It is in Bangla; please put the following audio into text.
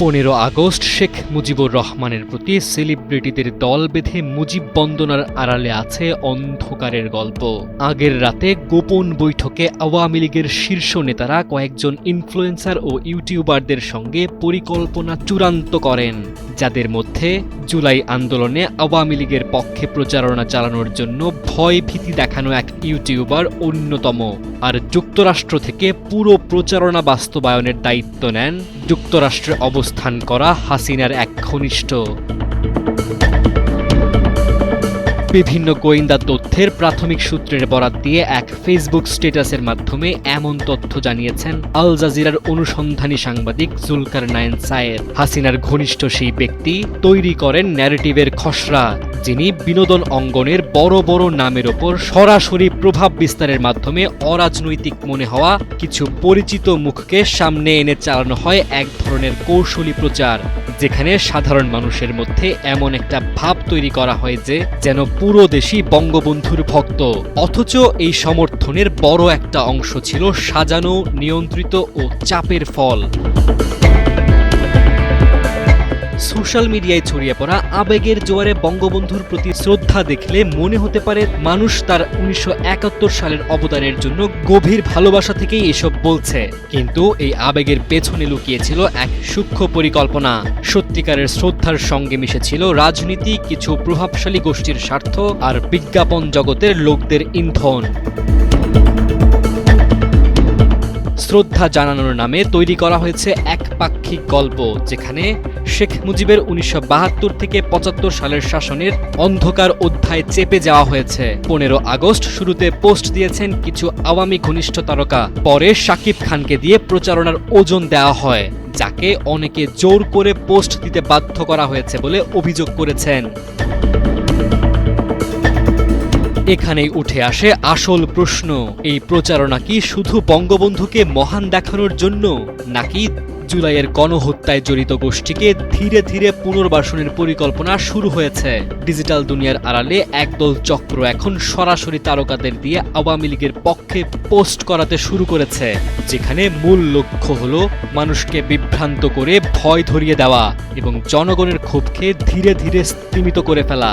পনেরো আগস্ট শেখ মুজিবুর রহমানের প্রতি সেলিব্রিটিদের দল বেঁধে মুজিব বন্দনার আড়ালে আছে অন্ধকারের গল্প। আগের রাতে গোপন বৈঠকে আওয়ামী লীগের শীর্ষ নেতারা কয়েকজন ইনফ্লুয়েন্সার ও ইউটিউবারদের সঙ্গে পরিকল্পনা চূড়ান্ত করেন। যাদের মধ্যে জুলাই আন্দোলনে আওয়ামী লীগের পক্ষে প্রচারণা চালানোর জন্য ভয় ভীতি দেখানো এক ইউটিউবার অন্যতম। আর যুক্তরাষ্ট্র থেকে পুরো প্রচারণা বাস্তবায়নের দায়িত্ব নেন যুক্তরাষ্ট্রে অবস্থান করা হাসিনার এক ঘনিষ্ঠ। বিভিন্ন গোয়েন্দা তথ্যের প্রাথমিক সূত্রের বরাত দিয়ে এক ফেসবুক স্ট্যাটাসের মাধ্যমে এমন তথ্য জানিয়েছেন আল জাজিরার অনুসন্ধানী সাংবাদিক জুলকার নায়ন সায়ের হাসিনার ঘনিষ্ঠ সেই ব্যক্তি তৈরি করেন ন্যারেটিভের খসড়া, যিনি বিনোদন অঙ্গনের বড় বড় নামের ওপর সরাসরি প্রভাব বিস্তারের মাধ্যমে অরাজনৈতিক মনে হওয়া কিছু পরিচিত মুখকে সামনে এনে চালানো হয় এক ধরনের কৌশলী প্রচার। যেখানে সাধারণ মানুষের মধ্যে এমন একটা ভাব তৈরি করা হয় যে, যেন পুরো দেশই বঙ্গবন্ধুর ভক্ত। অথচ এই সমর্থনের বড় একটা অংশ ছিল সাজানো, নিয়ন্ত্রিত ও চাপের ফল। সোশ্যাল মিডিয়ায় ছড়িয়ে পড়া আবেগের জোয়ারে বঙ্গবন্ধুর প্রতি শ্রদ্ধা দেখলে মনে হতে পারে মানুষ তার উনিশশো একাত্তর সালের অবদানের জন্য গভীর ভালোবাসা থেকেই এসব বলছে। কিন্তু এই আবেগের পেছনে লুকিয়েছিল এক সূক্ষ্ম পরিকল্পনা। সত্যিকারের শ্রদ্ধার সঙ্গে মিশেছিল রাজনীতি, কিছু প্রভাবশালী গোষ্ঠীর স্বার্থ আর বিজ্ঞাপন জগতের লোকদের ইন্ধন। শ্রদ্ধা জানানোর নামে তৈরি করা হয়েছে একপাক্ষিক গল্প, যেখানে শেখ মুজিবের উনিশশো বাহাত্তর থেকে পঁচাত্তর সালের শাসনের অন্ধকার অধ্যায় চেপে যাওয়া হয়েছে। পনেরো আগস্ট শুরুতে পোস্ট দিয়েছেন কিছু আওয়ামী ঘনিষ্ঠ তারকা। পরে শাকিব খানকে দিয়ে প্রচারণার ওজন দেওয়া হয়, যাকে অনেকে জোর করে পোস্ট দিতে বাধ্য করা হয়েছে বলে অভিযোগ করেছেন। এখানেই উঠে আসে আসল প্রশ্ন। এই প্রচারণা কি শুধু বঙ্গবন্ধুকে মহান দেখানোর জন্য, নাকি জুলাইয়ের গণহত্যায় জড়িত গোষ্ঠীকে ধীরে ধীরে পুনর্বাসনের পরিকল্পনা শুরু হয়েছে? ডিজিটাল দুনিয়ার আড়ালে একদল চক্র এখন সরাসরি তারকাদের দিয়ে আওয়ামী লীগের পক্ষে পোস্ট করাতে শুরু করেছে, যেখানে মূল লক্ষ্য হল মানুষকে বিভ্রান্ত করে ভয় ধরিয়ে দেওয়া এবং জনগণের ক্ষোভকে ধীরে ধীরে স্তীমিত করে ফেলা।